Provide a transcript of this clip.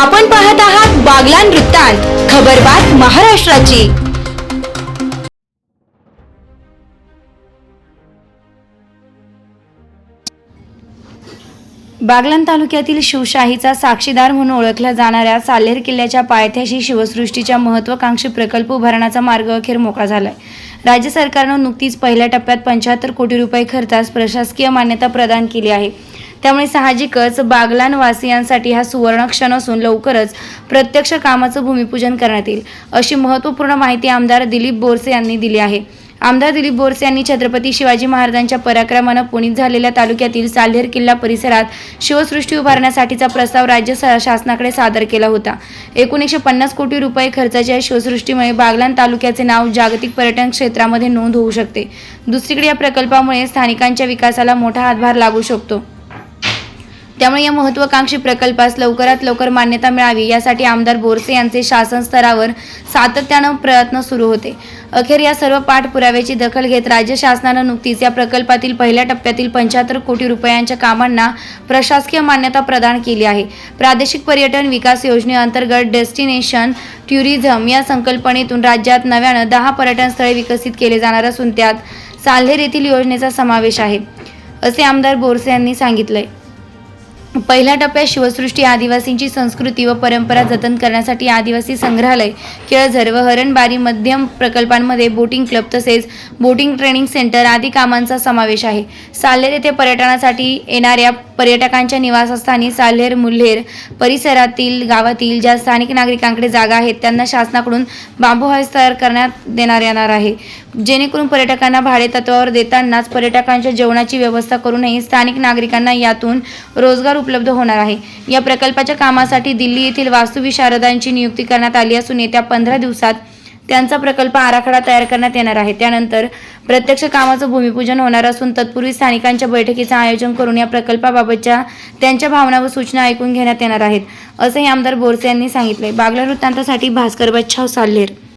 आपण पाहत आहात बागलान वृत्तांत खबरबात महाराष्ट्राची. बागलान तालुक्यातील शिवशाहीचा साक्षीदार म्हणून ओळखल्या जाणाऱ्या साल्हेर किल्ल्याच्या पायथ्याशी शिवसृष्टीच्या महत्वाकांक्षी प्रकल्प उभारण्याचा मार्ग अखेर मोकळा झालाय. राज्य सरकारनं नुकतीच पहिल्या टप्प्यात पंच्याहत्तर कोटी रुपये खर्चास प्रशासकीय मान्यता प्रदान केली आहे. त्यामुळे साहजिकच बागलानवासियांसाठी हा सुवर्ण क्षण असून लवकरच प्रत्यक्ष कामाचं भूमिपूजन करण्यात येईल अशी महत्त्वपूर्ण माहिती आमदार दिलीप बोरसे यांनी दिली आहे. आमदार दिलीप बोरसे यांनी छत्रपती शिवाजी महाराजांच्या पराक्रमानं पुणित झालेल्या तालुक्यातील साल्हेर किल्ला परिसरात शिवसृष्टी उभारण्यासाठीचा प्रस्ताव राज्य शासनाकडे सादर केला होता. एकोणीसशे पन्नास कोटी रुपये खर्चाच्या या शिवसृष्टीमुळे बागलान तालुक्याचे नाव जागतिक पर्यटन क्षेत्रामध्ये नोंद होऊ शकते. दुसरीकडे या प्रकल्पामुळे स्थानिकांच्या विकासाला मोठा हातभार लागू शकतो. त्यामुळे या महत्वाकांक्षी प्रकल्पास लवकरात लवकर मान्यता मिळावी यासाठी आमदार बोरसे यांचे शासन स्तरावर सातत्यानं प्रयत्न सुरू होते. अखेर या सर्व पाठपुराव्याची दखल घेत राज्य शासनानं नुकतीच या प्रकल्पातील पहिल्या टप्प्यातील पंच्याहत्तर कोटी रुपयांच्या कामांना प्रशासकीय मान्यता प्रदान केली आहे. प्रादेशिक पर्यटन विकास योजनेअंतर्गत डेस्टिनेशन टुरिझम या संकल्पनेतून राज्यात नव्यानं दहा पर्यटन स्थळे विकसित केले जाणार असून त्यात साल्हेर येथील योजनेचा समावेश आहे असे आमदार बोरसे यांनी सांगितलंय. पहिल्या टप्प्यात शिवसृष्टी आदिवासींची संस्कृती व परंपरा जतन करण्यासाठी आदिवासी संग्रहालय केळझर व हरणबारी मध्यम प्रकल्पांमध्ये बोटिंग क्लब तसेच बोटिंग ट्रेनिंग सेंटर आदी कामांचा समावेश आहे. साल्हेर येथे पर्यटनासाठी येणाऱ्या पर्यटकांच्या निवासस्थानी साल्हेर मुल्हेर परिसरातील गावातील ज्या स्थानिक नागरिकांकडे जागा आहेत त्यांना शासनाकडून बांबू हाऊस तयार करण्यात देण्यात येणार आहे. जेणेकरून पर्यटकांना भाडे तत्वावर देतानाच पर्यटकांच्या जेवणाची व्यवस्था करूनही स्थानिक नागरिकांना यातून रोजगार उपलब्ध होणार आहे. या प्रकल्पाच्या कामासाठी दिल्ली येथील वास्तुविशारदांची नियुक्ती करण्यात आली असून येत्या पंधरा दिवसात त्यांचा प्रकल्प आराखडा तयार करण्यात येणार आहे. त्यानंतर प्रत्यक्ष कामाचं भूमिपूजन होणार असून तत्पूर्वी स्थानिकांच्या बैठकीचं आयोजन करून या प्रकल्पाबाबतच्या त्यांच्या भावना व सूचना ऐकून घेण्यात येणार आहेत असंही आमदार बोरसे यांनी सांगितले बागला वृत्तांतासाठी भास्कर बच्छाव साल्हेर